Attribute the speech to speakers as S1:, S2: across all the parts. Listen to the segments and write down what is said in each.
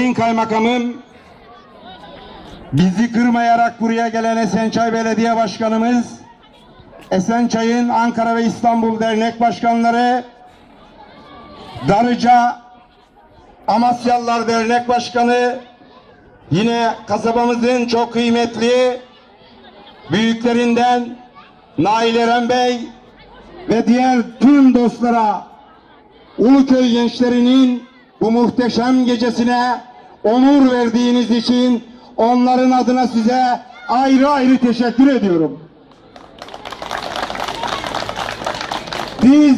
S1: Sayın Kaymakamım, bizi kırmayarak buraya gelen Esençay Belediye Başkanımız, Esençay'ın Ankara ve İstanbul Dernek Başkanları, Darıca Amasyalılar Dernek Başkanı, yine kasabamızın çok kıymetli büyüklerinden Nail Eren Bey ve diğer tüm dostlara Uluköy gençlerinin bu muhteşem gecesine onur verdiğiniz için onların adına size ayrı ayrı teşekkür ediyorum. Biz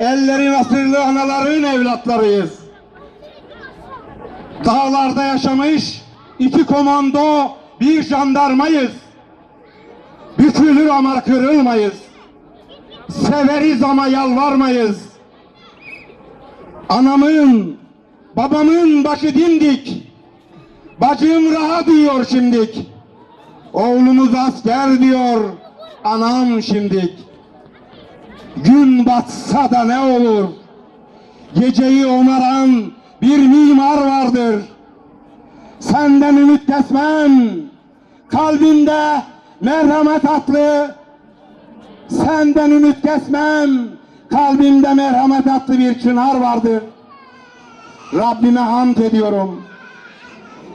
S1: ellerin asırlı anaların evlatlarıyız. Dağlarda yaşamış iki komando, bir jandarmayız. Bükülür ama kırılmayız. Severiz ama yalvarmayız. Anamın, babamın başı dimdik. Bacım rahat diyor şimdik. Oğlumuz asker diyor anam şimdik. Gün batsa da ne olur? Geceyi onaran bir mimar vardır. Senden ümit kesmem. Kalbinde merhamet atlı. Senden ümit kesmem. Kalbimde merhamet atlı bir çınar vardır. Rabbime hamd ediyorum.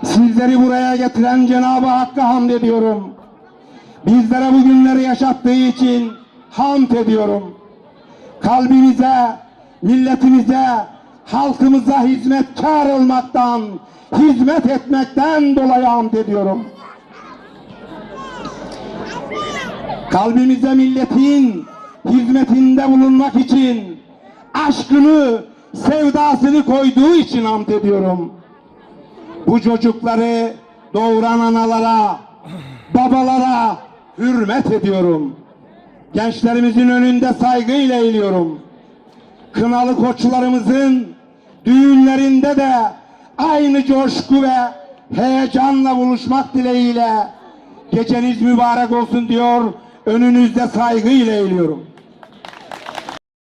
S1: Sizleri buraya getiren Cenab-ı Hakk'a hamd ediyorum. Bizlere bu günleri yaşattığı için hamd ediyorum. Kalbimize, milletimize, halkımıza hizmetkar olmaktan, hizmet etmekten dolayı hamd ediyorum. Kalbimize milletin hizmetinde bulunmak için aşkını, sevdasını koyduğu için hamd ediyorum. Bu çocukları doğuran analara, babalara hürmet ediyorum. Gençlerimizin önünde saygıyla eğiliyorum. Kınalı koçlarımızın düğünlerinde de aynı coşku ve heyecanla buluşmak dileğiyle geceniz mübarek olsun diyor. Önünüzde saygıyla eğiliyorum.